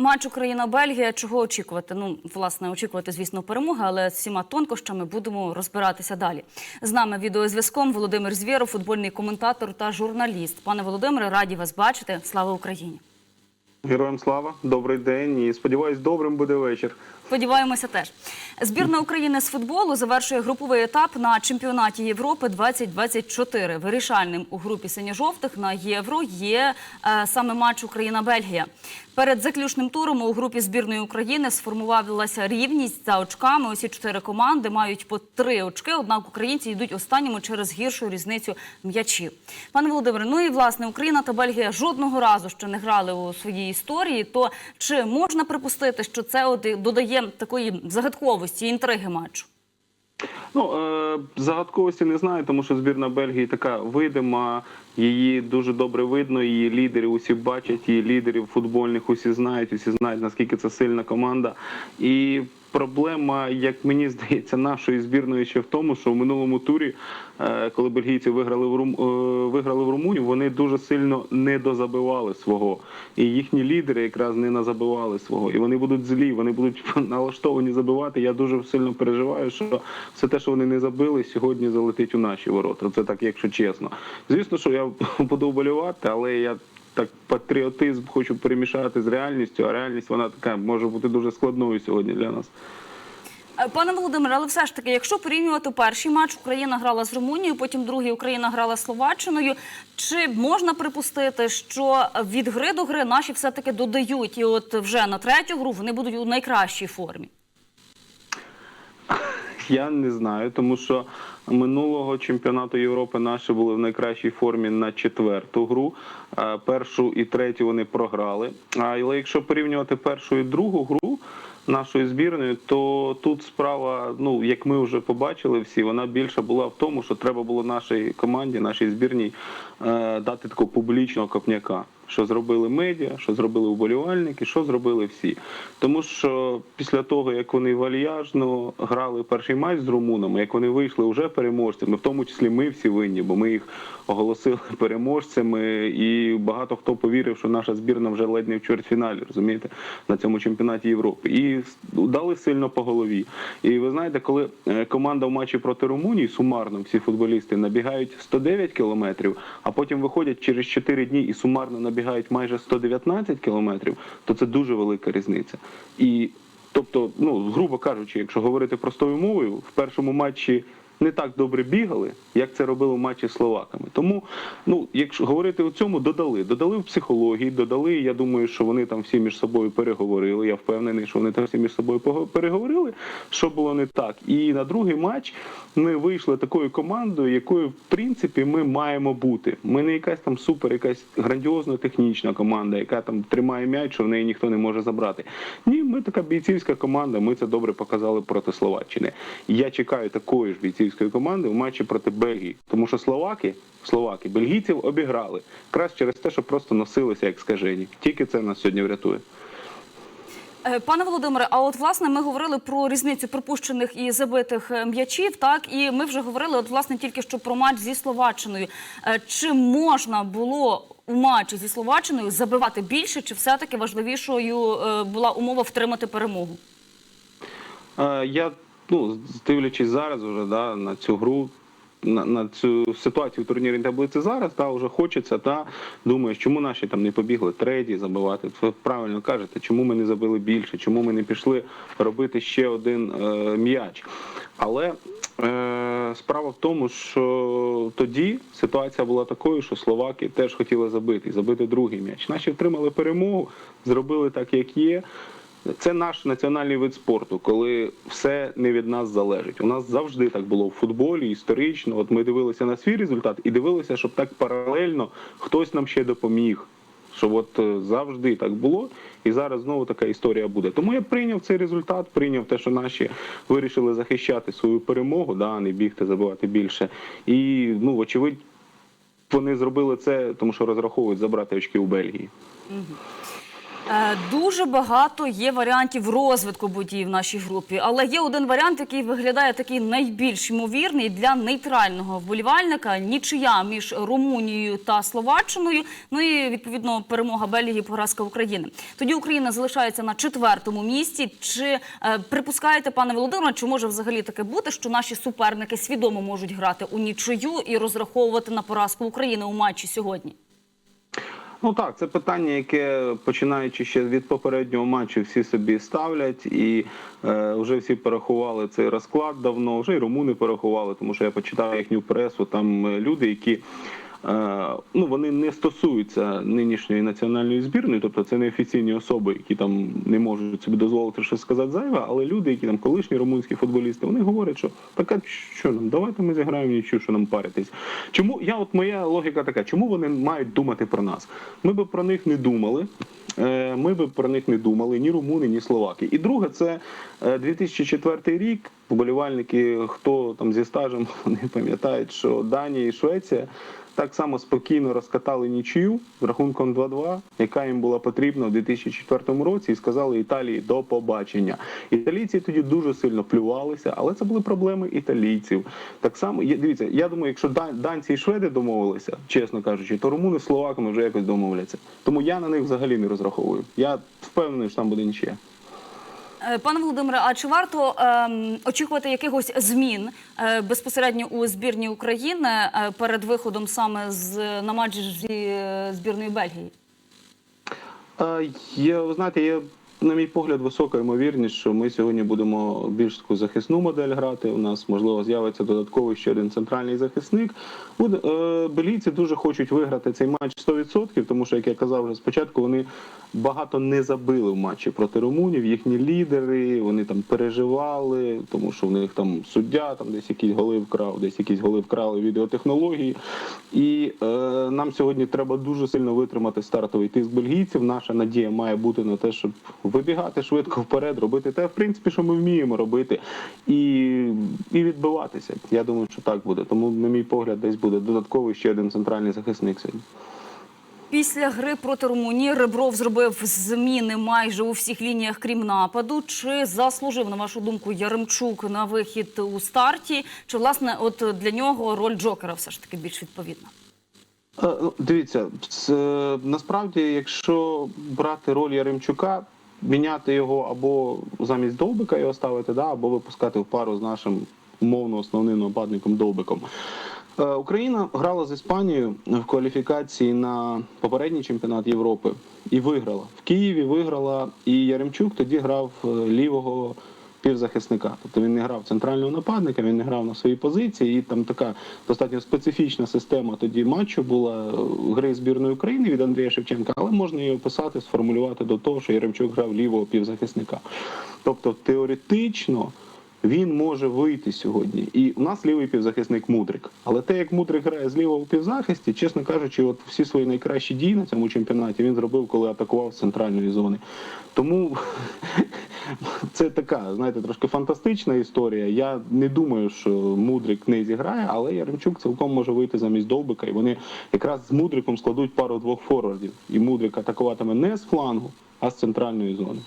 Матч Україна-Бельгія. Чого очікувати? Ну, власне, очікувати, звісно, перемоги, але з всіма тонкощами будемо розбиратися далі. З нами відеозв'язком Володимир Звєров, футбольний коментатор та журналіст. Пане Володимире, раді вас бачити. Слава Україні! Героям слава, добрий день і сподіваюсь, добрим буде вечір. Сподіваємося, теж збірна України з футболу завершує груповий етап на чемпіонаті Європи 2024. Вирішальним у групі синьо-жовтих на євро є е, саме матч Україна-Бельгія. Перед заключним туром у групі збірної України сформувалася рівність за очками. Усі чотири команди мають по три очки. Однак українці йдуть останніми через гіршу різницю м'ячів. Пане Володимире, ну і власне Україна та Бельгія жодного разу ще не грали у своїй історії. То чи можна припустити, що це от і такої загадковості, інтриги матчу? Ну е, загадковості не знаю, тому що збірна Бельгії така видима. Її дуже добре видно. Її лідерів усі бачать, її лідерів футбольних усі знають, усі знають наскільки це сильна команда. І проблема, як мені здається, нашої збірної ще в тому, що в минулому турі, е, коли бельгійці виграли в Рум, е, виграли в Румунію, вони дуже сильно не дозабивали свого. І їхні лідери якраз не назабивали свого. І вони будуть злі, вони будуть налаштовані забивати. Я дуже сильно переживаю, що все те, що вони не забили, сьогодні залетить у наші ворота. Це так, якщо чесно. Звісно, що я буду вболівати, але я. Так, патріотизм хочу перемішати з реальністю, а реальність вона така може бути дуже складною сьогодні для нас. Е, Пане Володимире, але все ж таки, якщо порівнювати перший матч, Україна грала з Румунією, потім другий Україна грала з Словаччиною. Чи можна припустити, що від гри до гри наші все таки додають, і от вже на третю гру вони будуть у найкращій формі? Я не знаю, тому що минулого чемпіонату Європи наші були в найкращій формі на четверту гру. Е, Першу і третю вони програли. Але якщо порівнювати першу і другу гру нашої збірної, то тут справа, ну як ми вже побачили всі, вона більше була в тому, що треба було нашій команді, нашій збірній е, дати такого публічного копняка. Що зробили медіа, що зробили вболівальники, що зробили всі. Тому що після того, як вони вальяжно грали перший матч з румунами, як вони вийшли вже переможцями, в тому числі ми всі винні, бо ми їх оголосили переможцями, і багато хто повірив, що наша збірна вже ледь не в чвертьфіналі, розумієте, на цьому чемпіонаті Європи. І дали сильно по голові. І ви знаєте, коли е, команда в матчі проти Румунії сумарно всі футболісти набігають 109 кілометрів, а потім виходять через 4 дні і сумарно набігають майже 119 кілометрів, то це дуже велика різниця. І тобто, ну грубо кажучи, якщо говорити простою мовою, в першому матчі. Не так добре бігали, як це робили в матчі з словаками. Тому, ну, якщо говорити у цьому, додали. Додали в психології, додали. Я думаю, що вони там всі між собою переговорили. Я впевнений, що вони там всі між собою переговорили, що було не так. І на другий матч ми вийшли такою командою, якою в принципі ми маємо бути. Ми не якась там супер, якась грандіозно технічна команда, яка там тримає м'яч, що в неї ніхто не може забрати. Ні, ми така бійцівська команда. Ми це добре показали проти Словаччини. Я чекаю такої ж бійцівської команди в матчі проти Бельгії, тому що словаки, словаки, бельгійців обіграли якраз через те, що просто носилися як скажені. Тільки це нас сьогодні врятує. Е, Пане Володимире, а от власне ми говорили про різницю пропущених і забитих е, м'ячів, так і ми вже говорили, от власне тільки що про матч зі Словаччиною. Е, Чи можна було у матчі зі Словаччиною забивати більше, чи все-таки важливішою е, була умова втримати перемогу? Я ну дивлячись зараз уже да, на цю гру. На, на цю ситуацію в турнірній таблиці зараз та вже хочеться та думаєш, чому наші там не побігли третій забивати. Ви правильно кажете, чому ми не забили більше, чому ми не пішли робити ще один е, м'яч. Але е, справа в тому, що тоді ситуація була такою, що словаки теж хотіли забити, забити другий м'яч. Наші втримали перемогу, зробили так, як є. Це наш національний вид спорту, коли все не від нас залежить. У нас завжди так було в футболі, історично. От ми дивилися на свій результат і дивилися, щоб так паралельно хтось нам ще допоміг. Щоб от е, завжди так було, і зараз знову така історія буде. Тому я прийняв цей результат, прийняв те, що наші вирішили захищати свою перемогу, да, не бігти, забивати більше. І ну, вочевидь, вони зробили це, тому що розраховують забрати очки у Бельгії. Е, Дуже багато є варіантів розвитку подій в нашій групі, але є один варіант, який виглядає такий найбільш ймовірний для нейтрального вболівальника. Нічия між Румунією та Словаччиною. Ну і відповідно перемога Бельгії, поразка України. Тоді Україна залишається на четвертому місці. Чи е, припускаєте, пане Володимире, чи може взагалі таке бути, що наші суперники свідомо можуть грати у нічию і розраховувати на поразку України у матчі сьогодні? Ну так, це питання, яке починаючи ще від попереднього матчу, всі собі ставлять, і е, вже всі порахували цей розклад давно. Вже й румуни порахували, тому що я почитав їхню пресу. Там е, люди, які ну вони не стосуються нинішньої національної збірної, тобто це не офіційні особи, які там не можуть собі дозволити щось сказати зайве, але люди, які там колишні румунські футболісти, вони говорять, що така що нам, давайте ми зіграємо нічого, що нам паритись. Чому я, от моя логіка така, чому вони мають думати про нас? Ми би про них не думали. е, Ми би про них не думали ні румуни, ні словаки. І друге, це е, 2004 рік. Вболівальники, хто там зі стажем, вони пам'ятають, що Данія і Швеція так само спокійно розкатали нічию з рахунком 2-2, яка їм була потрібна в 2004 році, і сказали Італії до побачення. Італійці тоді дуже сильно плювалися, але це були проблеми італійців. Так само дивіться, я думаю, якщо данці і шведи домовилися, чесно кажучи, то румуни з словаками вже якось домовляться. Тому я на них взагалі не розраховую. Я впевнений, що там буде нічия. Е, Пане Володимире, а чи варто ем, очікувати якихось змін е, безпосередньо у збірні України е, перед виходом саме з на матч зі збірною Бельгії? Є, ви знаєте, є, на мій погляд, висока ймовірність, що ми сьогодні будемо більш таку захисну модель грати. У нас, можливо, з'явиться додатковий ще один центральний захисник. Е, белійці дуже хочуть виграти цей матч 100%, тому що, як я казав вже спочатку, вони багато не забили в матчі проти румунів. Їхні лідери, вони там переживали, тому що в них там суддя, там десь якісь голи вкрав, десь якісь голи вкрали відеотехнології. І е, нам сьогодні треба дуже сильно витримати стартовий тиск бельгійців. Наша надія має бути на те, щоб вибігати швидко вперед, робити те, в принципі, що ми вміємо робити, і, і відбиватися. Я думаю, що так буде. Тому, на мій погляд, десь буде додатковий ще один центральний захисник сьогодні. Після гри проти Румунії Ребров зробив зміни майже у всіх лініях, крім нападу. Чи заслужив, на вашу думку, Яремчук на вихід у старті? Чи власне, от для нього роль Джокера все ж таки більш відповідна? Е, ну, Дивіться, це, насправді, якщо брати роль Яремчука, міняти його або замість Довбика його ставити, да, або випускати в пару з нашим умовно основним нападником Довбиком. Е, Україна грала з Іспанією в кваліфікації на попередній чемпіонат Європи і виграла. В Києві виграла, і Яремчук тоді грав е, лівого півзахисника. Тобто він не грав центрального нападника, він не грав на своїй позиції. І там така достатньо специфічна система тоді матчу була гри збірної України від Андрія Шевченка, але можна її описати, сформулювати до того, що Яремчук грав лівого півзахисника. Тобто теоретично. Він може вийти сьогодні, і у нас лівий півзахисник Мудрик. Але те, як Мудрик грає з лівого півзахисті, чесно кажучи, от всі свої найкращі дії на цьому чемпіонаті він зробив, коли атакував з центральної зони. Тому це така, знаєте, трошки фантастична історія. Я не думаю, що Мудрик не зіграє, але Яремчук цілком може вийти замість Довбика, і вони якраз з Мудриком складуть пару двох форвардів. І Мудрик атакуватиме не з флангу, а з центральної зони.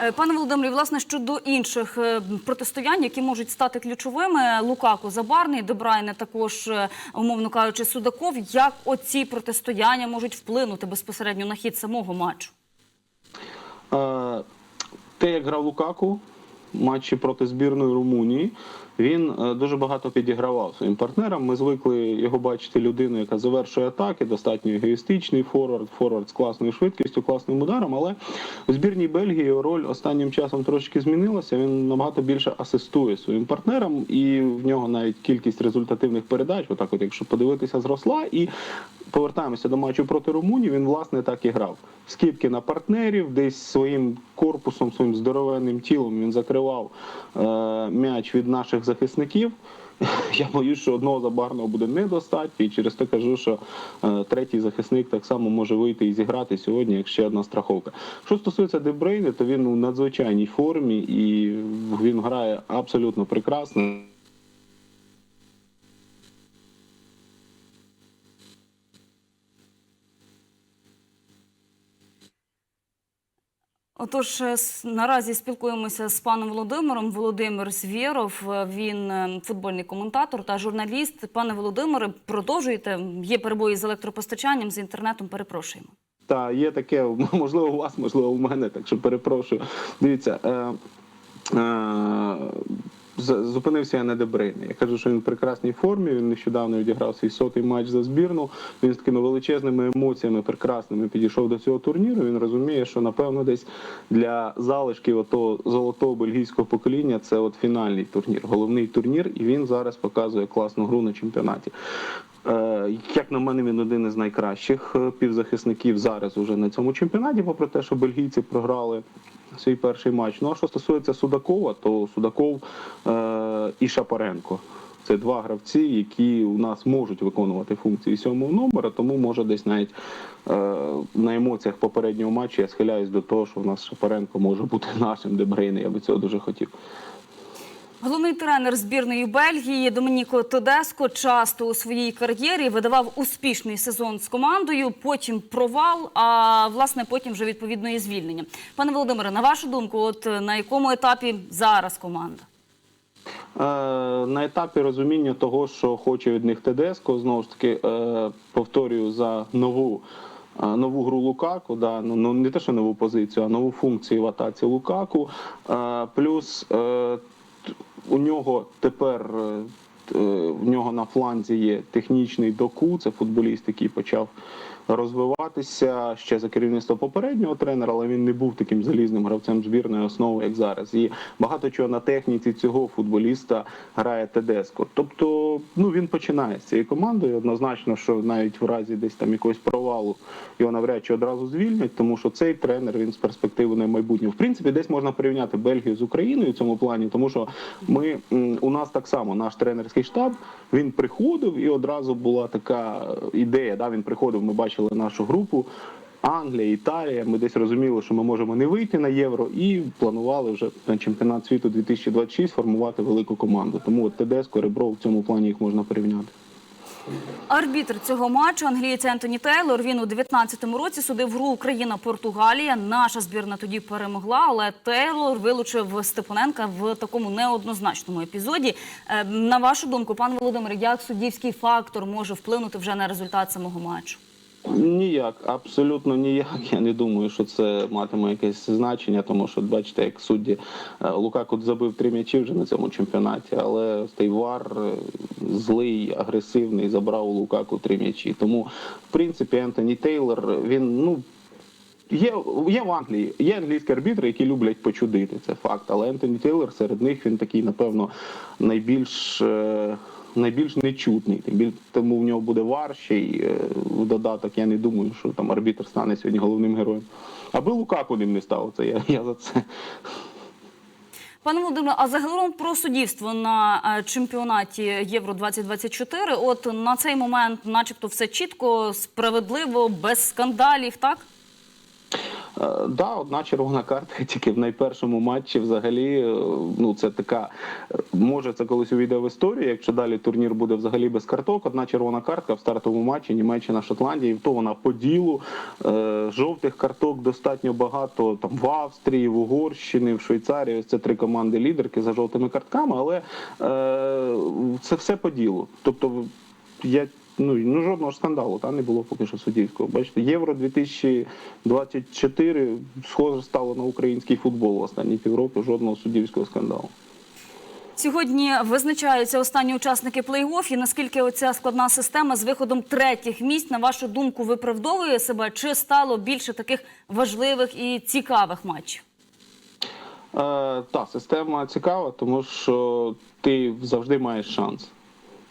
Е, Пане Володимирі, власне, щодо інших е, протистоянь, які можуть стати ключовими, Лукако Забарний, Дебрайне також, е, умовно кажучи, Судаков. Як оці протистояння можуть вплинути безпосередньо на хід самого матчу? Те, як грав Лукаку в матчі проти збірної Румунії, він е, дуже багато підігравав своїм партнерам. Ми звикли його бачити людину, яка завершує атаки, достатньо егоїстичний форвард, форвард з класною швидкістю, класним ударом. Але у збірній Бельгії роль останнім часом трошки змінилася. Він набагато більше асистує своїм партнерам, і в нього навіть кількість результативних передач, отак, от якщо подивитися, зросла. І повертаємося до матчу проти Румунії. Він власне так і грав. Скидки на партнерів, десь своїм корпусом, своїм здоровенним тілом він закривав е, м'яч від наших захисників. Я боюсь, що одного забарного буде недостатньо, і через те кажу, що е, третій захисник так само може вийти і зіграти сьогодні, як ще одна страховка. Що стосується Дебрейни, то він у надзвичайній формі і він грає абсолютно прекрасно. Отож, е, наразі спілкуємося з паном Володимиром. Володимир Звєров, е, він е, футбольний коментатор та журналіст. Пане Володимире, продовжуйте. Є перебої з електропостачанням, з інтернетом. Перепрошуємо. Та є таке, можливо, у вас, можливо, у мене, так що перепрошую. Дивіться, е, зупинився я на Дебрейні. Я кажу, що він в прекрасній формі. Він нещодавно відіграв свій сотий матч за збірну. Він з такими величезними емоціями, прекрасними підійшов до цього турніру. Він розуміє, що напевно десь для залишків отого золотого бельгійського покоління це от фінальний турнір, головний турнір, і він зараз показує класну гру на чемпіонаті. Е, Як на мене, він один із найкращих е, півзахисників зараз уже на цьому чемпіонаті, попри те, що бельгійці програли свій перший матч. Ну а що стосується Судакова, то Судаков е, і Шапаренко. Це два гравці, які у нас можуть виконувати функції сьомого номера, тому може десь навіть е, на емоціях попереднього матчу я схиляюсь до того, що в нас Шапаренко може бути нашим Дебрейне. Я би цього дуже хотів. Головний тренер збірної Бельгії Домініко Тодеско часто у своїй кар'єрі видавав успішний сезон з командою, потім провал, а власне потім вже відповідно і звільнення. Пане Володимире, на вашу думку, от на якому етапі зараз команда? Е, на етапі розуміння того, що хоче від них Тедеско, знову ж таки е, повторюю за нову. е, Нову гру Лукаку, да, ну, ну не те, що нову позицію, а нову функцію в атаці Лукаку. Плюс у нього тепер е, е, в нього на фланзі є технічний доку, це футболіст, який почав розвиватися ще за керівництва попереднього тренера, але він не був таким залізним гравцем збірної основи, як зараз. І багато чого на техніці цього футболіста грає Тедеско. Тобто, ну він починає з цією командою. Однозначно, що навіть в разі десь там якогось провалу його навряд чи одразу звільнять, тому що цей тренер він з перспективи на майбутнє. В принципі, десь можна порівняти Бельгію з Україною в цьому плані, тому що ми у нас так само наш тренерський штаб він приходив і одразу була така ідея. Да, він приходив. Ми бачили нашу групу. Англія, Італія. Ми десь розуміли, що ми можемо не вийти на євро, і планували вже на чемпіонат світу 2026 формувати велику команду. Тому от Тедеско, Ребро в цьому плані їх можна порівняти. Арбітр цього матчу англієць Ентоні Тейлор. Він у 19-му році судив гру Україна-Португалія. Наша збірна тоді перемогла, але Тейлор вилучив Степаненка в такому неоднозначному епізоді. Е, На вашу думку, пан Володимир, як суддівський фактор може вплинути вже на результат самого матчу? Ніяк, абсолютно ніяк. Я не думаю, що це матиме якесь значення, тому що бачите, як судді е, Лукаку забив три м'ячі вже на цьому чемпіонаті, але цей вар е, злий, агресивний, забрав у Лукаку три м'ячі. Тому, в принципі, Ентоні Тейлор, він ну. Є, є в Англії, є англійські арбітри, які люблять почудити, це факт. Але Ентоні Тейлор серед них він такий, напевно, найбільш, е, найбільш нечутний. Тому в нього буде вар е, в додаток. Я не думаю, що там арбітр стане сьогодні головним героєм. Аби Лукаку ним не став, це я, я за це. Пане Володимире, а загалом про суддівство на е, чемпіонаті Євро 2024 От на цей момент, начебто, все чітко, справедливо, без скандалів, так? Е, Да, одна червона картка тільки в найпершому матчі. Взагалі, е, ну це така е, може це колись увійде в історію. Якщо далі турнір буде взагалі без карток, одна червона картка в стартовому матчі Німеччина Шотландія, і то вона по ділу. Жовтих карток достатньо багато там в Австрії, в Угорщині, в Швейцарії. Ось це три команди лідерки за жовтими картками, але це все по ділу. Тобто я ну, ну жодного ж скандалу та не було поки що суддівського. Бачите, євро 2024 схоже стало на український футбол в останні півроку. Жодного суддівського скандалу. Сьогодні визначаються останні учасники плей-офф. І наскільки оця складна система з виходом третіх місць, на вашу думку, виправдовує себе? Чи стало більше таких важливих і цікавих матчів? Е, та система цікава, тому що ти завжди маєш шанс.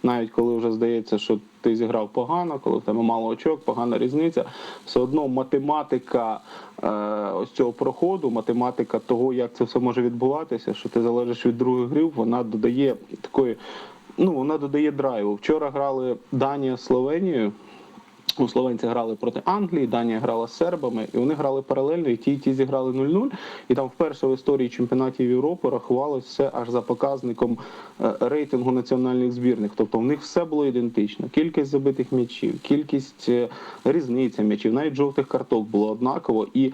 Навіть коли вже здається, що ти зіграв погано, коли в тебе мало очок, погана різниця, все одно математика е, ось цього проходу, математика того, як це все може відбуватися, що ти залежиш від других грів, вона додає такої, ну вона додає драйву. Вчора грали Данія з Словенією. Ну, словенці грали проти Англії, Данія грала з сербами, і вони грали паралельно, і ті, і ті зіграли 0-0. І там вперше в історії чемпіонатів Європи рахувалося все аж за показником е, рейтингу національних збірних. Тобто в них все було ідентично. Кількість забитих м'ячів, кількість е, різниця м'ячів, навіть жовтих карток було однаково. І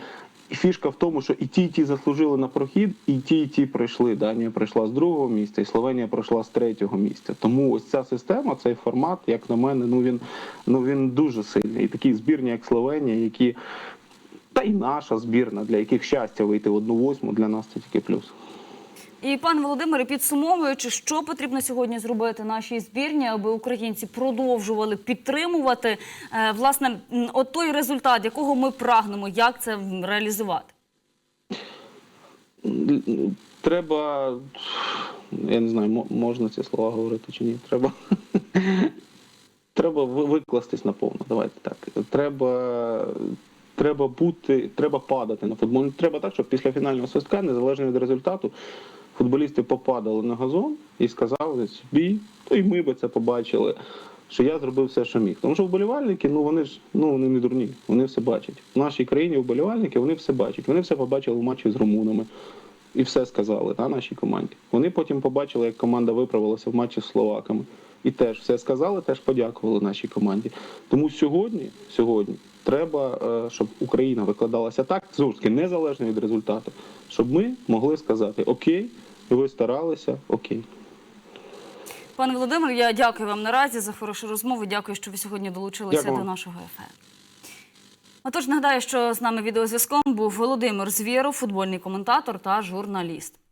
фішка в тому, що і ті, і ті заслужили на прохід, і ті, і ті пройшли. Данія пройшла з другого місця, і Словенія пройшла з третього місця. Тому ось ця система, цей формат, як на мене, ну він ну він дуже сильний. І такі збірні, як Словенія, які та й наша збірна, для яких щастя вийти в одну восьму, для нас це тільки плюс. І пане Володимире, підсумовуючи, що потрібно сьогодні зробити нашій збірні, аби українці продовжували підтримувати е, власне от той результат, якого ми прагнемо, як це реалізувати. Треба, я не знаю, можна ці слова говорити чи ні. Треба, треба викластись наповно. Давайте так. Треба, треба бути, треба падати на футбол. Треба так, щоб після фінального свистка, незалежно від результату, футболісти попадали на газон і сказали собі, то і ми би це побачили. Що я зробив все, що міг. Тому що вболівальники, ну вони ж ну вони не дурні, вони все бачать. В нашій країні вболівальники вони все бачать. Вони все побачили в матчі з румунами і все сказали та, нашій команді. Вони потім побачили, як команда виправилася в матчі з словаками. І теж все сказали, теж подякували нашій команді. Тому сьогодні, сьогодні треба, е, щоб Україна викладалася так, таки, незалежно від результату, щоб ми могли сказати Окей, ви старалися, окей. Пане Володимир, я дякую вам наразі за хорошу розмову. Дякую, що ви сьогодні долучилися Дякую. до нашого ефіру. Отож, нагадаю, що з нами відеозв'язком був Володимир Звєров, футбольний коментатор та журналіст.